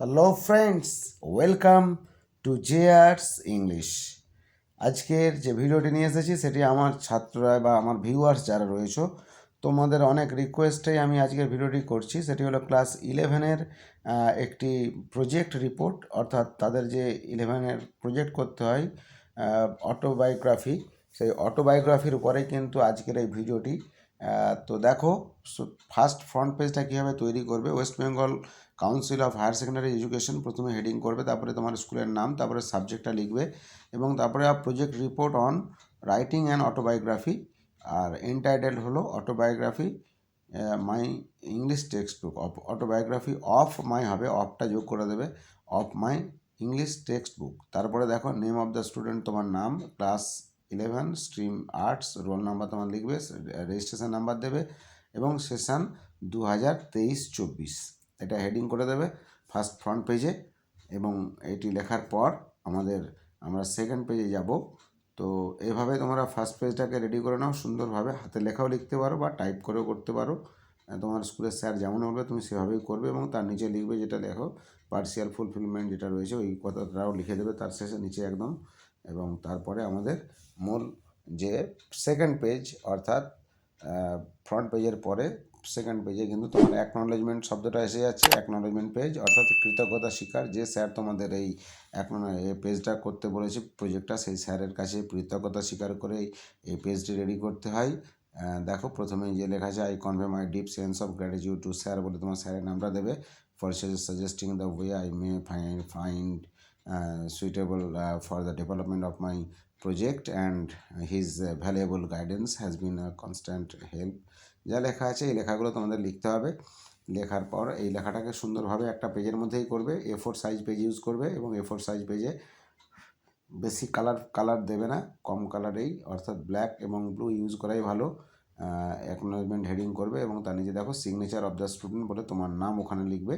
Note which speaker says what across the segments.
Speaker 1: Hello friends welcome to J Arts English আজকের যে ভিডিওটি নিয়ে এসেছি, সেটি আমার ছাত্ররা বা আমার ভিউয়ার্স যারা রয়েছে, তোমাদের অনেক রিকোয়েস্টেই আমি আজকের ভিডিওটি করছি। সেটি হলো ক্লাস ইলেভেনের একটি প্রজেক্ট রিপোর্ট অর্থাৎ তাদের যে ইলেভেনের প্রজেক্ট করতে হয় অটোবায়োগ্রাফি সেই অটোবায়োগ্রাফির উপরেই কিন্তু আজকের এই ভিডিওটি তো দেখো ফার্স্ট ফ্রন্ট পেজটা কীভাবে তৈরি করবে? West Bengal Council of Higher Secondary Education প্রথমে হেডিং করবে, তারপরে তোমার স্কুলের নাম, তারপরে সাবজেক্টটা লিখবে এবং তারপরে project report on writing and autobiography R entitle হলো autobiography my English text book of autobiography of my হবে অফটা যোগ করে দেবে of my English text book তারপরে দেখো নেম অফ দ্য স্টুডেন্ট তোমার নাম class eleven stream arts roll number তোমার লিখবে রেজিস্ট্রেশন নাম্বার দেবে এবং সেশন দু হাজার তেইশ চব্বিশ। এটা হেডিং করে দেবে ফার্স্ট ফ্রন্ট পেজে এবং এটি লেখার পর আমাদের, আমরা সেকেন্ড পেজে যাব। তো এভাবে তোমরা ফার্স্ট পেজটাকে রেডি করে নাও, সুন্দরভাবে হাতে লেখাও লিখতে পারো বা টাইপ করেও করতে পারো। তোমার স্কুলের স্যার যেমন বলবে, তুমি সেভাবেই করবে এবং তার নিচে লিখবে যেটা লেখো পার্সিয়াল ফুলফিলমেন্ট যেটা রয়েছে, ওই কথাটাও লিখে দেবে তার শেষে নিচে একদম। এবং তারপরে আমাদের মূল যে সেকেন্ড পেজ অর্থাৎ ফ্রন্ট পেজের পরে সেকেন্ড পেজে কিন্তু তোমার অ্যাকনলেজমেন্ট শব্দটা এসে যাচ্ছে অ্যাকনলেজমেন্ট পেজ অর্থাৎ কৃতজ্ঞতা স্বীকার যে স্যার তোমাদের এই পেজটা করতে বলেছে প্রজেক্টটা সেই স্যারের কাছে কৃতজ্ঞতা স্বীকার করে এই পেজটি রেডি করতে হয়। দেখো প্রথমেই যে লেখা আছে I convey my deep sense of gratitude to sir বলে তোমার স্যারের নামটা দেবে। For suggesting the way I may find find suitable for the development of my project and his uh, valuable guidance has been a constant help. যা লেখা আছে এই লেখাগুলো তোমাদের লিখতে হবে। লেখার পর এই লেখাটাকে সুন্দরভাবে একটা পেজের মধ্যেই করবে। A four size page use করবে এবং এ ফোর সাইজ পেজে বেশি কালার কালার দেবে না কম কালারেই অর্থাৎ ব্ল্যাক এবং ব্লু ইউজ করাই ভালো। অ্যাকনোলজমেন্ট হেডিং করবে এবং তার নিচে দেখো সিগনেচার অফ দ্য স্টুডেন্ট বলে তোমার নাম ওখানে লিখবে।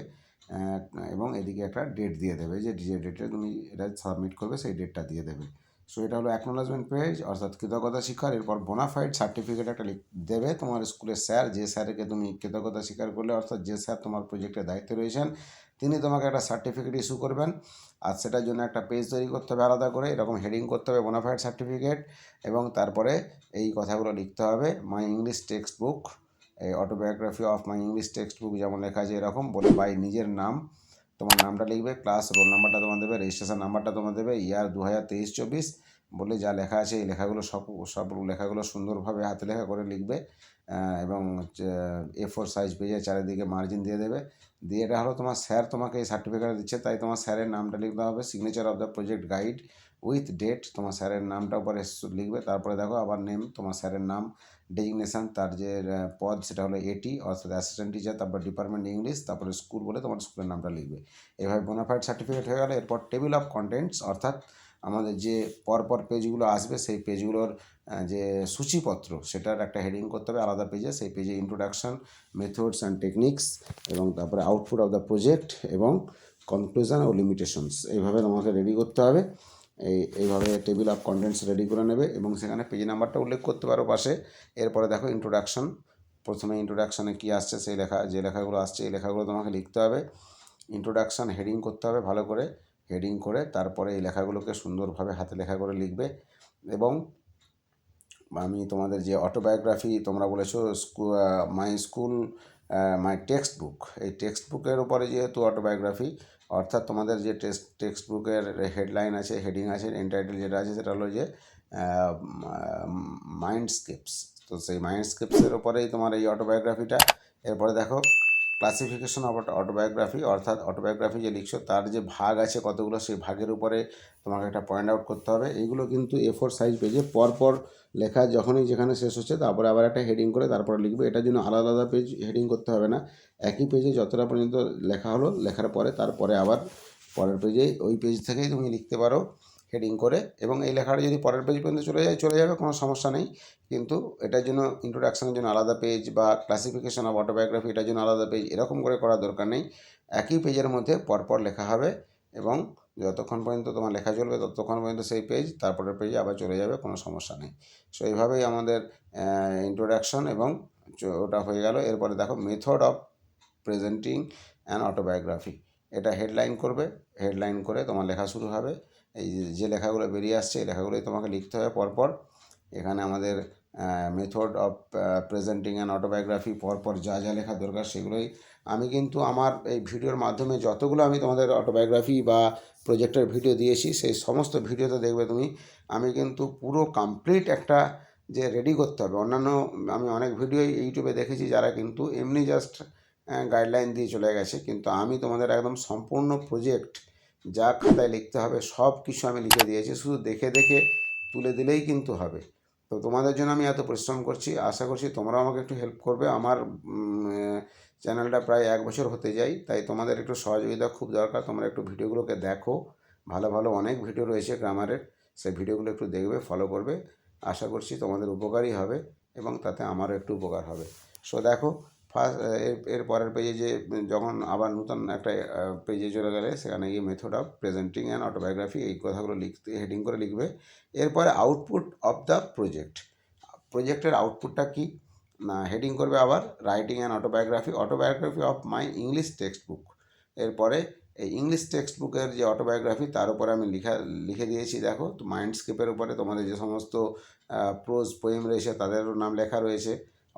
Speaker 1: এবং এদিকে একটা ডেট দিয়ে দেবে। যে যে ডেটে তুমি এটা সাবমিট করবে, সেই ডেটটা দিয়ে দেবে। সো এটা হলো অ্যাকনোলজমেন্ট পেজ অর্থাৎ কৃতজ্ঞতা স্বীকার। এরপর বোনাফাইড সার্টিফিকেট একটা দেবে তোমার স্কুলের স্যার যে স্যারকে তুমি কৃতজ্ঞতা স্বীকার করলে, অর্থাৎ যে স্যার তোমার প্রজেক্টের দায়িত্বে রয়েছেন, তিনি তোমাকে একটা সার্টিফিকেট ইস্যু করবেন। আর সেটার জন্য একটা পেজ তৈরি করতে হবে আলাদা করে, এরকম হেডিং করতে হবে বোনাফাইড সার্টিফিকেট এবং তারপরে এই কথাগুলো লিখতে হবে my English text book autobiography of my English text book যেমন লেখা আছে এরকম, বলে বাই নিজের নাম, তোমার নামটা লিখবে ক্লাস রোল নাম্বারটা তোমার দেবে রেজিস্ট্রেশন নাম্বারটা তোমার দেবে ইয়ার দু হাজার তেইশ চব্বিশ বলে যা লেখা আছে এই লেখাগুলো সব সব লেখাগুলো সুন্দরভাবে হাতে লেখা করে লিখবে এবং এ ফোর সাইজ পেজে চারিদিকে মার্জিন দিয়ে দেবে, দিয়ে এটা হলো তোমার স্যার তোমাকে এই সার্টিফিকেট দিচ্ছে, তাই তোমার স্যারের নামটা লিখতে হবে signature of the project guide with date তোমার স্যারের নামটা উপরে লিখবে, তারপরে দেখো আবার নেম তোমার স্যারের নাম ডেজিগনেশন তার যে পদ সেটা হলো এটি অর্থাৎ অ্যাসিস্ট্যান্ট টিচার তারপর ডিপার্টমেন্ট ইংলিশ তারপরে স্কুল বলে তোমার স্কুলের নামটা লিখবে। এভাবে বোনাফাইড সার্টিফিকেট হয়ে গেলে, এরপর টেবিল অফ কন্টেন্টস অর্থাৎ আমাদের যে পরপর পেজগুলো আসবে, সেই পেজগুলোর যে সূচিপত্র, সেটার একটা হেডিং করতে হবে আলাদা পেজে সেই পেজে ইন্ট্রোডাকশন মেথডস অ্যান্ড টেকনিক্স এবং তারপরে আউটপুট অফ দ্য প্রজেক্ট এবং কনক্লুশন ও লিমিটেশনস এইভাবে তোমাকে রেডি করতে হবে। এই, এইভাবে টেবিল অফ কন্টেন্টস রেডি করে নেবে এবং সেখানে পেজ নাম্বারটা উল্লেখ করতে পারো পাশে। এরপরে দেখো ইন্ট্রোডাকশন প্রথমে ইন্ট্রোডাকশানে কী আসছে? সেই লেখা, যে লেখাগুলো আসছে, এই লেখাগুলো তোমাকে লিখতে হবে। ইন্ট্রোডাকশান হেডিং করতে হবে ভালো করে। হেডিং করে তারপরে এই লেখাগুলোকে সুন্দরভাবে হাতে লেখা করে লিখবে এবং আমি তোমাদের যে অটোবায়োগ্রাফি তোমরা বলেছ my school my text book এই টেক্সট বুকের উপরে যেহেতু অটোবায়োগ্রাফি অর্থাৎ তোমাদের যে টেক্সট টেক্সট বুকের হেডলাইন আছে হেডিং আছে এন্টাইটেল যেটা আছে সেটা হলো যে মাইন্ডস্কেপস তো সেই মাইন্ডস্কেপসের উপরেই তোমার এই অটোবায়োগ্রাফিটা এরপরে দেখো ক্লাসিফিকেশন অফ অটোবায়োগ্রাফি অর্থাৎ অটোবায়োগ্রাফি যে লিখছো, তার যে ভাগ আছে কতগুলো, সেই ভাগের উপরে তোমাকে একটা পয়েন্ট আউট করতে হবে। এইগুলো কিন্তু এ ফোর সাইজ পেজে পরপর লেখা যখনই যেখানে শেষ হচ্ছে, তারপরে আবার একটা হেডিং করে তারপরে লিখবে। এটার জন্য আলাদা আলাদা পেজ হেডিং করতে হবে না। একই পেজে যতটা পর্যন্ত লেখা হলো, লেখার পরে তারপরে আবার পরের পেজে ওই পেজ থেকেই তুমি লিখতে পারো। হেডিং করে এবং এই লেখাটা যদি পরের পেজ পর্যন্ত চলে যায়, চলে যাবে, কোনো সমস্যা নেই। কিন্তু এটার জন্য ইন্ট্রোডাকশানের জন্য আলাদা পেজ বা ক্লাসিফিকেশন অফ অটোবায়োগ্রাফি এটার জন্য আলাদা পেজ এরকম করে করার দরকার নেই। একই পেজের মধ্যে পরপর লেখা হবে এবং যতক্ষণ পর্যন্ত তোমার লেখা চলবে, ততক্ষণ পর্যন্ত সেই পেজ তারপরের পেজে আবার চলে যাবে, কোনো সমস্যা নেই। সো এইভাবেই আমাদের ইন্ট্রোডাকশন এবং ওটা হয়ে গেল। এরপরে দেখো method of presenting an autobiography এটা হেডলাইন করবে হেডলাইন করে তোমার লেখা শুরু হবে। এই যে- লেখাগুলো বেরিয়ে আসছে, এই লেখাগুলোই তোমাকে লিখতে হবে পরপর। এখানে আমাদের method of presenting and autobiography পরপর যা যা লেখা দরকার সেগুলোই। আমি কিন্তু আমার এই ভিডিওর মাধ্যমে যতগুলো আমি তোমাদের অটোবায়োগ্রাফি বা প্রজেক্টের ভিডিও দিয়েছি, সেই সমস্ত ভিডিওতে দেখবে তুমি, আমি কিন্তু পুরো কমপ্লিট একটা যে রেডি করতে হবে। অন্যান্য, আমি অনেক ভিডিও ইউটিউবে দেখেছি যারা কিন্তু এমনি জাস্ট গাইডলাইন দিয়ে চলে গেছে, কিন্তু আমি তোমাদের একদম সম্পূর্ণ প্রজেক্ট যা খাতায় লিখতে হবে, সব কিছু আমি লিখে দিয়েছি, শুধু দেখে দেখে তুলে দিলেই কিন্তু হবে। তো তোমাদের জন্য আমি এত পরিশ্রম করছি, আশা করছি তোমরাও আমাকে একটু হেল্প করবে। আমার চ্যানেলটা প্রায় এক বছর হতে যাই তাই তোমাদের একটু সহযোগিতা খুব দরকার, তোমরা একটু ভিডিওগুলোকে দেখো। ভালো ভালো অনেক ভিডিও রয়েছে গ্রামারের সেই ভিডিওগুলো একটু দেখবে ফলো করবে। আশা করছি তোমাদের উপকারই হবে এবং তাতে আমারও একটু উপকার হবে। সো দেখো ফার্স্ট এর এর পরের পেজে যে যখন আবার নতুন একটা পেজে চলে গেলে, সেখানে গিয়ে method of presenting and autobiography এই কথাগুলো লিখতে হেডিং করে লিখবে। এরপরে আউটপুট অফ দ্য প্রজেক্ট প্রজেক্টের আউটপুটটা কী? না হেডিং করবে আবার writing and autobiography autobiography of my English text book এরপরে এই ইংলিশ টেক্সট বুকের যে অটোবায়োগ্রাফি তার উপরে আমি লিখা, লিখে দিয়েছি, দেখো। তো মাইন্ডস্কেপের উপরে তোমাদের যে সমস্ত প্রোজ পোয়েম রয়েছে, তাদেরও নাম লেখা রয়েছে।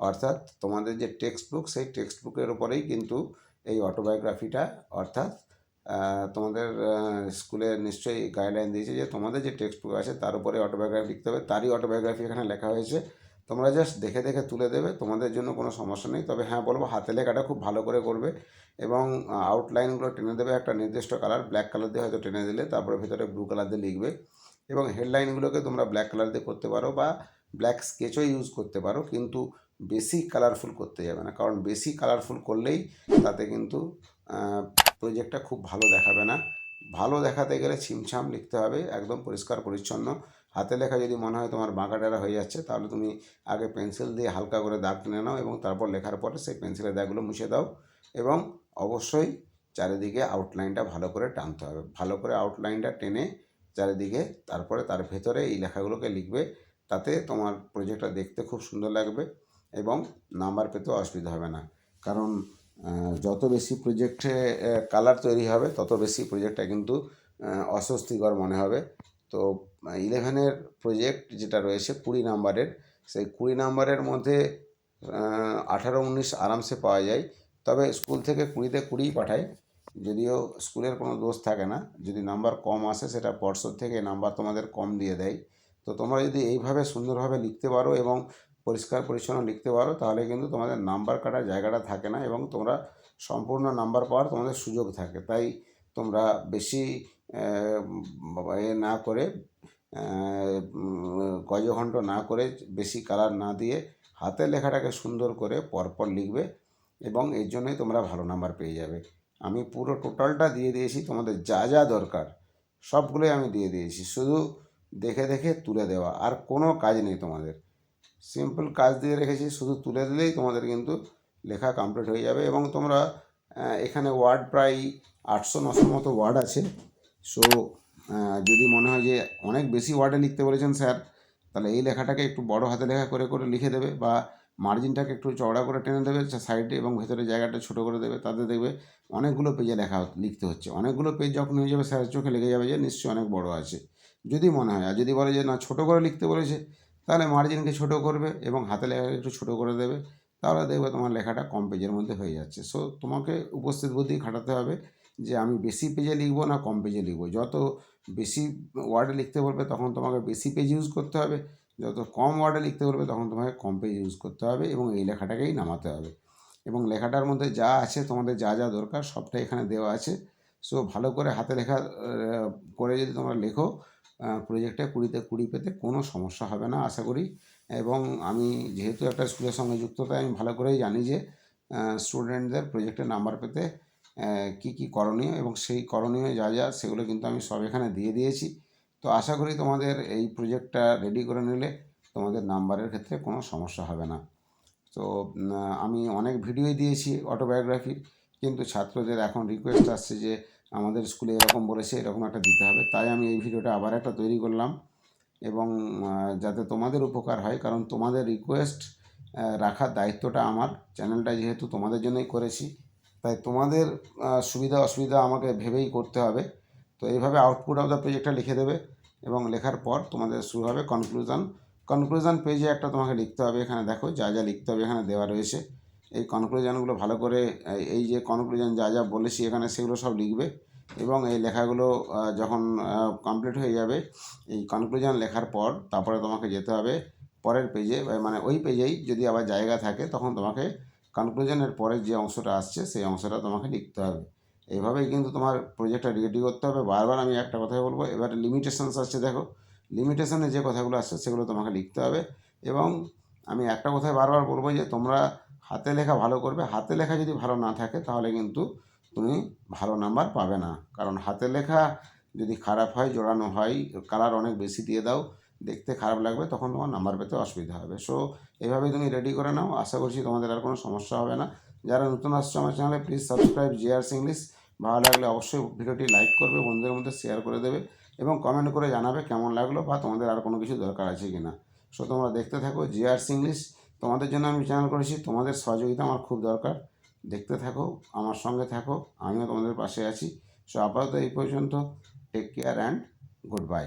Speaker 1: অর্থাৎ তোমাদের যে টেক্সট বুক সেই টেক্সট বুকের উপরেই কিন্তু এই অটোবায়োগ্রাফিটা অর্থাৎ তোমাদের স্কুলে নিশ্চয়ই গাইডলাইন দিয়েছে যে তোমাদের যে টেক্সট বুক আছে তার উপরে অটোবায়োগ্রাফি লিখতে হবে। তারই অটোবায়োগ্রাফি এখানে লেখা হয়েছে। তোমরা জাস্ট দেখে দেখে তুলে দেবে, তোমাদের জন্য কোনো সমস্যা নেই। তবে হ্যাঁ বলব হাতে লেখাটা খুব ভালো করে করবে এবং আউটলাইনগুলো টেনে দেবে একটা নির্দিষ্ট কালার ব্ল্যাক কালার দিয়ে হয়তো টেনে দিলে তারপরে ভিতরে ব্লু কালার দিয়ে লিখবে এবং হেডলাইনগুলোকে তোমরা ব্ল্যাক কালার দিয়ে করতে পারো বা ব্ল্যাক স্কেচও ইউজ করতে পারো। কিন্তু বেশি কালারফুল করতে যাবে না। কারণ বেশি কালারফুল করলেই তাতে কিন্তু প্রজেক্টটা খুব ভালো দেখাবে না। ভালো দেখাতে গেলে ছিমছাম লিখতে হবে, একদম পরিষ্কার, পরিচ্ছন্ন। হাতে লেখা যদি মনে হয় তোমার বাঁকাটেরা হয়ে যাচ্ছে, তাহলে তুমি আগে পেন্সিল দিয়ে হালকা করে দাগ টেনে নাও এবং তারপর লেখার পরে সেই পেন্সিলের দাগগুলো মুছে দাও এবং অবশ্যই চারিদিকে আউটলাইনটা ভালো করে টানতে হবে। ভালো করে আউটলাইনটা টেনে চারিদিকে, তারপরে তার ভেতরে এই লেখাগুলোকে লিখবে। তাতে তোমার প্রজেক্টটা দেখতে খুব সুন্দর লাগবে। এবং নাম্বার পেতেও অসুবিধা হবে না। কারণ যত বেশি প্রজেক্টে কালার তৈরি হবে, তত বেশি প্রজেক্টটা কিন্তু অস্বস্তিকর মনে হবে। তো ইলেভেনের প্রজেক্ট যেটা রয়েছে কুড়ি নাম্বারের সেই কুড়ি নাম্বারের মধ্যে আঠারো, উনিশ আরামসে পাওয়া যায়। তবে স্কুল থেকে কুড়িতে কুড়িই পাঠায়। যদিও স্কুলের কোনো দোষ থাকে না। যদি নাম্বার কম আসে, সেটা পর্ষদ থেকে নাম্বার তোমাদের কম দিয়ে দেয়। তো তোমরা যদি এইভাবে সুন্দরভাবে লিখতে পারো এবং পরিষ্কার পরিচ্ছন্ন লিখতে পারো, তাহলে কিন্তু তোমাদের নাম্বার কাটার জায়গাটা থাকে না এবং তোমরা সম্পূর্ণ নাম্বার পাওয়ার তোমাদের সুযোগ থাকে। তাই তোমরা বেশি, এ না করে গজখণ্ড না করে বেশি কালার না দিয়ে হাতের লেখাটাকে সুন্দর করে পরপর লিখবে এবং এর জন্যই তোমরা ভালো নাম্বার পেয়ে যাবে। আমি পুরো টোটালটা দিয়ে দিয়েছি, তোমাদের যা যা দরকার সবগুলোই আমি দিয়ে দিয়েছি। শুধু দেখে দেখে তুলে দেওয়া, আর কোনো কাজ নেই তোমাদের। সিম্পল কাজ দিয়ে রেখেছি, শুধু তুলে দিলেই তোমাদের কিন্তু লেখা কমপ্লিট হয়ে যাবে এবং তোমরা এখানে ওয়ার্ড প্রায় আটশো নশোর মতো ওয়ার্ড আছে। সো যদি মনে হয় যে অনেক বেশি ওয়ার্ডে লিখতে বলেছেন স্যার, তাহলে এই লেখাটাকে একটু বড় হাতে লেখা করে করে লিখে দেবে বা মার্জিনটাকে একটু চওড়া করে টেনে দেবে সাইডে এবং ভেতরে জায়গাটা ছোটো করে দেবে, তাতে দেখবে অনেকগুলো পেজে লেখা লিখতে হচ্ছে। অনেকগুলো পেজ যখন হয়ে যাবে, স্যারের চোখে লেগে যাবে যে নিশ্চয়ই অনেক বড় আছে। যদি মনে হয়, আর যদি বলে যে না, ছোটো করে লিখতে বলেছে তাহলে মার্জিনকে ছোটো করবে এবং হাতে লেখাকে একটু ছোটো করে দেবে। তাহলে দেখবে তোমার লেখাটা কম পেজের মধ্যে হয়ে যাচ্ছে। সো তোমাকে উপস্থিত বুদ্ধি খাটাতে হবে যে আমি বেশি পেজে লিখব না কম পেজে লিখব। যত বেশি ওয়ার্ডে লিখতে বলবে তখন তোমাকে বেশি পেজ ইউজ করতে হবে। যত কম ওয়ার্ডে লিখতে বলবে তখন তোমাকে কম পেজ ইউজ করতে হবে এবং এই লেখাটাকেই নামাতে হবে। এবং লেখাটার মধ্যে যা আছে, তোমাদের যা যা দরকার সবটাই এখানে দেওয়া আছে। সো ভালো করে হাতে লেখা করে যদি তোমরা লেখো প্রজেক্টে কুড়িতে কুড়ি পেতে কোনো সমস্যা হবে না, আশা করি। এবং আমি যেহেতু একটা স্কুলের সঙ্গে যুক্ত, তাই আমি ভালো করেই জানি যে স্টুডেন্টদের প্রজেক্টে নাম্বার পেতে কী কী করণীয় এবং সেই করণীয় যা যা, সেগুলো কিন্তু আমি সব এখানে দিয়ে দিয়েছি। তো আশা করি তোমাদের এই প্রজেক্টটা রেডি করে নিলে তোমাদের নাম্বারের ক্ষেত্রে কোনো সমস্যা হবে না। তো আমি অনেক ভিডিওই দিয়েছি অটোবায়োগ্রাফি কিন্তু ছাত্রদের এখন রিকোয়েস্ট আসছে যে আমাদের স্কুলে এরকম বলেছে, এরকম একটা দিতে হবে। তাই আমি এই ভিডিওটা আবার একটা তৈরি করলাম এবং যাতে তোমাদের উপকার হয়, কারণ তোমাদের রিকোয়েস্ট রাখার দায়িত্বটা আমার। চ্যানেলটা যেহেতু তোমাদের জন্যই করেছি, তাই তোমাদের সুবিধা অসুবিধা আমাকে ভেবেই করতে হবে। তো এইভাবে আউটপুট অফ দ্য পেজটা লিখে দেবে এবং লেখার পর তোমাদের শুরু হবে কনক্লুশন কনক্লুশন পেজে একটা তোমাকে লিখতে হবে, এখানে দেখো যা যা লিখতে হবে এখানে দেওয়া রয়েছে। এই কনক্লুশনগুলো ভালো করে, এই- যে কনক্লুশন যা যা বলেছি এখানে সেগুলো সব লিখবে এবং এই লেখাগুলো যখন কমপ্লিট হয়ে যাবে, এই কনক্লুশন লেখার পর তারপরে তোমাকে যেতে হবে পরের পেজে মানে ওই পেজেই যদি আবার জায়গা থাকে তখন তোমাকে কনক্লুশনের পরের যে অংশটা আসছে সেই অংশটা তোমাকে লিখতে হবে। এইভাবেই কিন্তু তোমার প্রজেক্টটা রেডি করতে হবে। বারবার আমি একটা কথাই বলব, এবার লিমিটেশনস আসছে দেখো। লিমিটেশনে যে কথাগুলো আসছে সেগুলো তোমাকে লিখতে হবে এবং আমি একটা কথাই বারবার বলব যে তোমরা হাতে লেখা ভালো করবে। হাতে লেখা যদি ভালো না থাকে, তাহলে কিন্তু তুমি ভালো নাম্বার পাবে না। কারণ হাতে লেখা যদি খারাপ হয়, জোড়ানো হয় কালার অনেক বেশি দিয়ে দাও, দেখতে খারাপ লাগবে, তখন তোমার নাম্বার পেতে অসুবিধা হবে। সো এইভাবেই তুমি রেডি করে নাও। আশা করছি তোমাদের আর কোনো সমস্যা হবে না। যারা নতুন আসছো আমার চ্যানেলে প্লিজ সাবস্ক্রাইব জিআরস ইংলিশ ভালো লাগলে অবশ্যই ভিডিওটি লাইক করবে, বন্ধুদের মধ্যে শেয়ার করে দেবে এবং কমেন্ট করে জানাবে কেমন লাগল বা তোমাদের আর কোনো কিছু দরকার আছে কি না সো তোমরা দেখতে থাকো জিআরস ইংলিশ তোমাদের জন্য আমি চ্যানেল করেছি, তোমাদের সহযোগিতা আমার খুব দরকার। দেখতে থাকো, আমার সঙ্গে থাকো, আমিও তোমাদের পাশে আছি। সো আপাতত এই পর্যন্ত take care and good bye